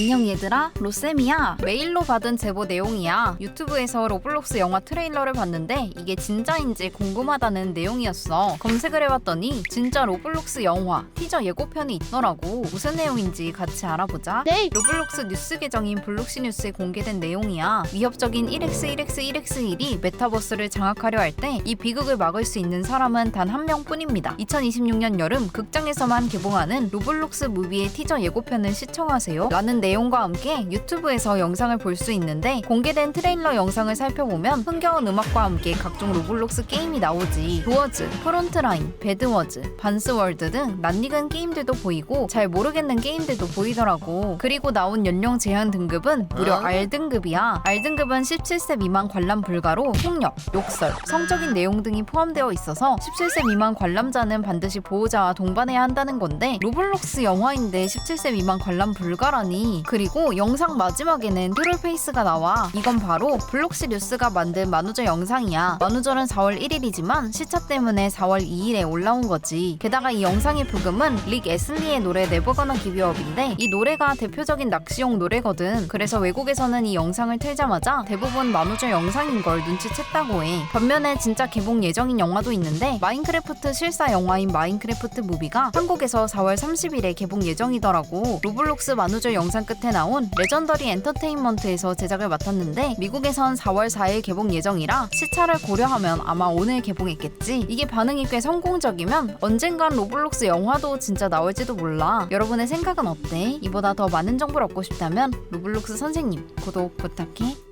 안녕 얘들아. 로쌤이야. 메일로 받은 제보 내용이야. 유튜브에서 로블록스 영화 트레일러를 봤는데 이게 진짜인지 궁금하다는 내용이었어. 검색을 해봤더니 진짜 로블록스 영화 티저 예고편이 있더라고. 무슨 내용인지 같이 알아보자. 네. 로블록스 뉴스 계정인 블록시 뉴스에 공개된 내용이야. 위협적인 1x1x1x1이 메타버스를 장악하려 할 때 이 비극을 막을 수 있는 사람은 단 한 명뿐입니다. 2026년 여름 극장에서만 개봉하는 로블록스 무비의 티저 예고편을 시청하세요. 라는 내 용과 함께 유튜브에서 영상을 볼 수 있는데 공개된 트레일러 영상을 살펴보면 흥겨운 음악과 함께 각종 로블록스 게임이 나오지. 도어즈, 프론트라인, 배드워즈, 반스월드 등 낯익은 게임들도 보이고 잘 모르겠는 게임들도 보이더라고. 그리고 나온 연령 제한 등급은 무려 어? R등급이야. R등급은 17세 미만 관람 불가로 폭력, 욕설, 성적인 내용 등이 포함되어 있어서 17세 미만 관람자는 반드시 보호자와 동반해야 한다는 건데 로블록스 영화인데 17세 미만 관람 불가라니 그리고 영상 마지막에는 트롤페이스가 나와. 이건 바로 블록시 뉴스가 만든 만우절 영상이야. 만우절은 4월 1일이지만 시차 때문에 4월 2일에 올라온 거지. 게다가 이 영상의 부금은 릭 에슬리의 노래 네버거나 기비업인데 이 노래가 대표적인 낚시용 노래거든. 그래서 외국에서는 이 영상을 틀자마자 대부분 만우절 영상인 걸 눈치챘다고 해. 반면에 진짜 개봉 예정인 영화도 있는데 마인크래프트 실사 영화인 마인크래프트 무비가 한국에서 4월 30일에 개봉 예정이더라고. 로블록스 만우절 영상 끝에 나온 레전더리 엔터테인먼트에서 제작을 맡았는데 미국에선 4월 4일 개봉 예정이라 시차를 고려하면 아마 오늘 개봉했겠지. 이게 반응이 꽤 성공적이면 언젠간 로블록스 영화도 진짜 나올지도 몰라. 여러분의 생각은 어때? 이보다 더 많은 정보를 얻고 싶다면 로블록스 선생님 구독 부탁해